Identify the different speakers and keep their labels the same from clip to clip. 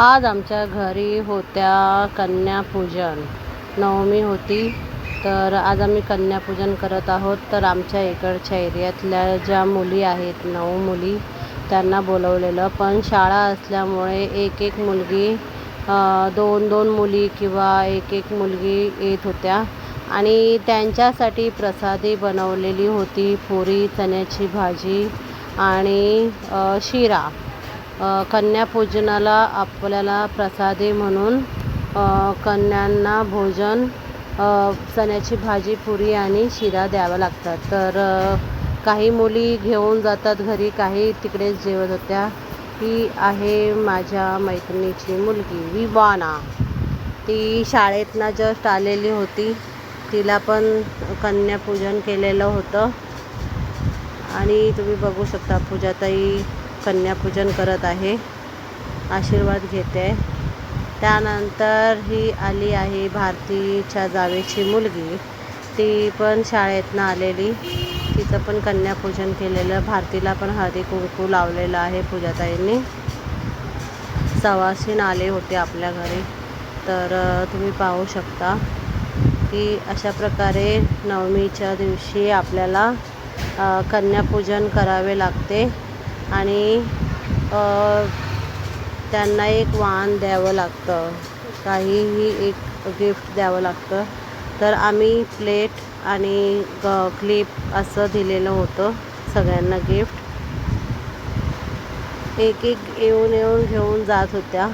Speaker 1: आज आमच्या घरी होत्या कन्यापूजन. नवमी होती तर आज आम्ही कन्यापूजन करत आहोत. तर आमच्या इकडच्या एरियातल्या ज्या मुली आहेत नऊ मुली त्यांना बोलवलेलं. पण शाळा असल्यामुळे एक एक मुलगी दोन दोन मुली किंवा एक एक मुलगी येत होत्या. आणि त्यांच्यासाठी प्रसादी बनवलेली होती पुरी चण्याची भाजी आणि शिरा. कन्यापूजनाला आपल्याला प्रसादी म्हणून कन्यांना भोजन चण्याची भाजी पुरी आणि शिरा द्यावा लागतात. तर काही मुली घेऊन जातात घरी काही तिकडेच जेवत होत्या. ही आहे माझ्या मैत्रिणीची मुलगी विवाना. ती शाळेतनं जस्ट आलेली होती. तिला पण कन्यापूजन केलेलं होतं. आणि तुम्ही बघू शकता पूजाताई कन्यापूजन करत आहे. आशीर्वाद घेते. आहे त्यानंतर ही आली आहे भारतीच्या जावेची मुलगी. ती पण शाळेतनं आलेली. तिचं पण कन्यापूजन केलेलं. भारतीला पण हळदी कुंकू लावलेलं आहे पूजाताईंनी. सवासीन आले होते आपल्या घरी. तर तुम्ही पाहू शकता की अशा प्रकारे नवमीच्या दिवशी आपल्याला कन्यापूजन करावे लागते. आणि त्यांना एक वाहन द्यावं लागतं. काहीही एक गिफ्ट द्यावं लागतं. तर आम्ही प्लेट आणि ग क्लिप असं दिलेलं होतं सगळ्यांना गिफ्ट एक एक येऊन येऊन घेऊन जात होत्या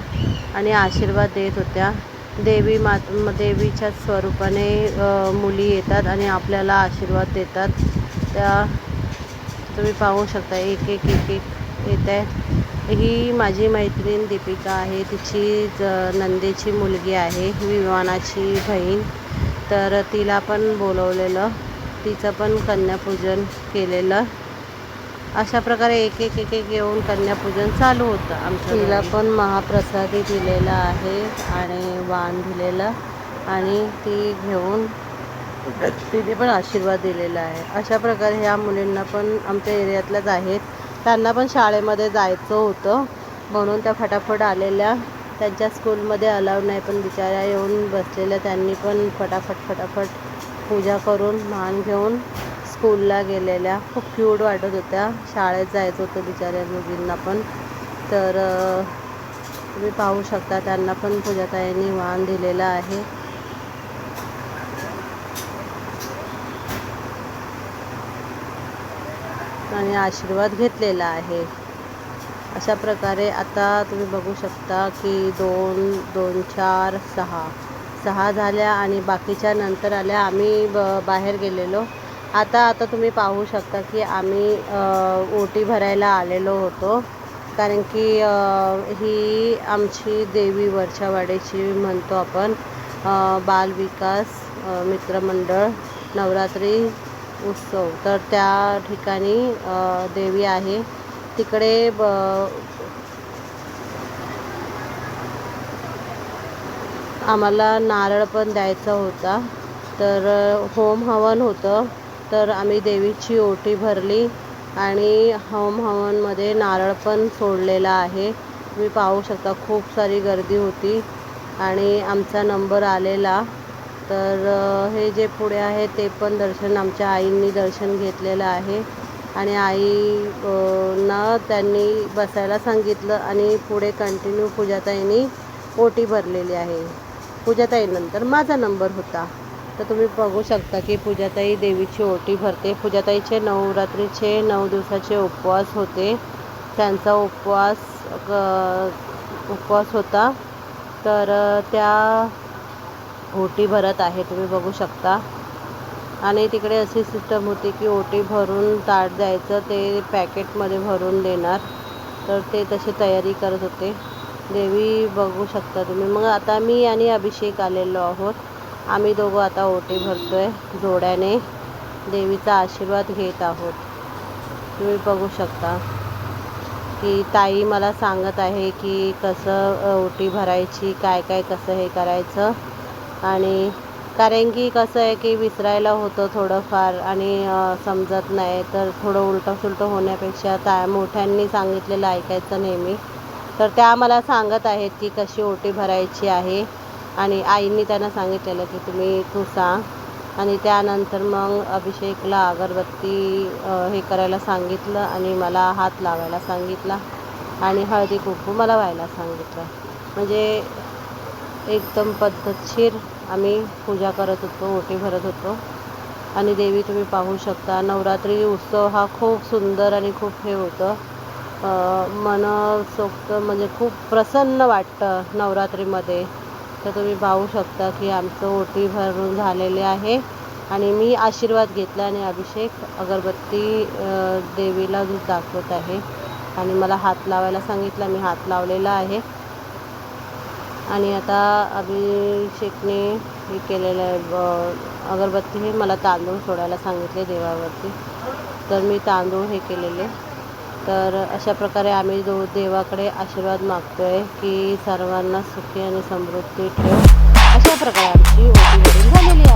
Speaker 1: आणि आशीर्वाद देत होत्या. देवी मात देवीच्या स्वरूपाने मुली येतात आणि आपल्याला आशीर्वाद देतात. त्या तुम्ही पाहू शकता एक एक एक एक येत आहे. ही माझी मैत्रीण दीपिका आहे. तिची ज नंदेची मुलगी आहे विवानाची बहीण. तर तिला पण बोलवलेलं तिचं पण कन्यापूजन केलेलं. अशा प्रकारे एक एक एक एक येऊन कन्यापूजन चालू होतं आमच्या तिला पण महाप्रसादी दिलेला आहे आणि वाण दिलेलं आणि ती घेऊन तिने पण आशीर्वाद दिलेला आहे. अशा प्रकारे ह्या मुलींना पण आमच्या एरियातल्याच आहेत. त्यांना पण शाळेमध्ये जायचं होतं. म्हणून त्या फटाफट आलेल्या. त्यांच्या स्कूलमध्ये अलाव नाही पण बिचाऱ्या येऊन बसलेल्या. त्यांनी पण फटाफट फटाफट पूजा करून मान घेऊन स्कूलला गेलेल्या. खूप क्यूट वाटत होत्या. शाळेत जायचं होतं बिचाऱ्या मुलींना पण. तर तुम्ही पाहू शकता त्यांना पण पूजाताईंनी मान दिलेलं आहे. आणि आशीर्वाद घेतलेला आहे. अशा प्रकारे आता तुम्ही बघू शकता की दोन दोन चार सहा. सहा झाल्या आणि बाकीच्या नंतर आल्या. आम्ही ब बाहेर गेलेलो. आता आता तुम्ही पाहू शकता की आम्ही ओटी भरायला आलेलो होतो. कारण की ही आमची देवी वरच्या म्हणतो आपण बालविकास मित्रमंडळ नवरात्री उत्सव. तर त्या ठिकाणी देवी आहे. तिकडे ब आम्हाला नारळ पण द्यायचा होता. तर होम हवन होतं. तर आम्ही देवीची ओटी भरली आणि होम हवनमध्ये नारळ पण सोडलेला आहे. तुम्ही पाहू शकता खूप सारी गर्दी होती आणि आमचा नंबर आलेला. तर हे जे पुढे आहे ते पण दर्शन आमच्या आईंनी दर्शन घेतलेलं आहे. आणि आई न ना त्यांनी बसायला सांगितलं आणि पुढे कंटिन्यू पूजाताईंनी ओटी भरलेली आहे. पूजाताईनंतर माझा नंबर होता. तर तुम्ही बघू शकता की पूजाताई देवीची ओटी भरते. पूजाताईचे नवरात्रीचे नऊ दिवसाचे उपवास होते. त्यांचा उपवास उपवास होता. तर त्या ओटी भरत आहे तुम्ही बघू शकता. आणि तिकडे अशी सिस्टम होती की ओटी भरून ताट द्यायचं ते पॅकेटमध्ये भरून देणार. तर ते तशी तयारी करत होते. देवी बघू शकता तुम्ही. मग आता मी आणि अभिषेक आलेलो आहोत. आम्ही दोघं आता ओटी भरतो आहे जोड्याने. देवीचा आशीर्वाद घेत आहोत. तुम्ही बघू शकता. की ताई मला सांगत आहे की कसं ओटी भरायची काय काय कसं हे करायचं. आणि कारण की कसं आहे की विसरायला होतं थोडंफार आणि समजत नाही. तर थोडं उलटं सुलटं होण्यापेक्षा ता मोठ्यांनी सांगितलेलं ऐकायचं नेहमी. तर त्या मला सांगत आहेत की कशी ओटी भरायची आहे आणि आईंनी त्यांना सांगितलेलं की तुम्ही तू सांग आणि त्यानंतर मग अभिषेकला अगरबत्ती हे करायला सांगितलं आणि मला हात लावायला सांगितला आणि हळदी कुंकू मला व्हायला सांगितलं. म्हणजे एकदम पद्धतशीर आम्ही पूजा करत होतो ओटी भरत होतो. आणि देवी तुम्ही पाहू शकता नवरात्री उत्सव हा खूप सुंदर आणि खूप हे होतं. मनसोक्त म्हणजे खूप प्रसन्न वाटतं नवरात्रीमध्ये. तर तुम्ही पाहू शकता की आमचं ओटी भरून झालेले आहे आणि मी आशीर्वाद घेतला आणि अभिषेक अगरबत्ती देवीला दाखवत आहे. आणि मला हात लावायला सांगितलं मी हात लावलेला आहे. आणि आता अभिषेकने हे केलेलं आहे अगरबत्ती हे मला तांदूळ सोडायला सांगितले देवावरती. तर मी तांदूळ हे केलेले. तर अशा प्रकारे आम्ही दो देवाकडे आशीर्वाद मागतो आहे की सर्वांना सुखी आणि समृद्धी ठेव. अशा प्रकारे आमची ओटी झालेली आहे.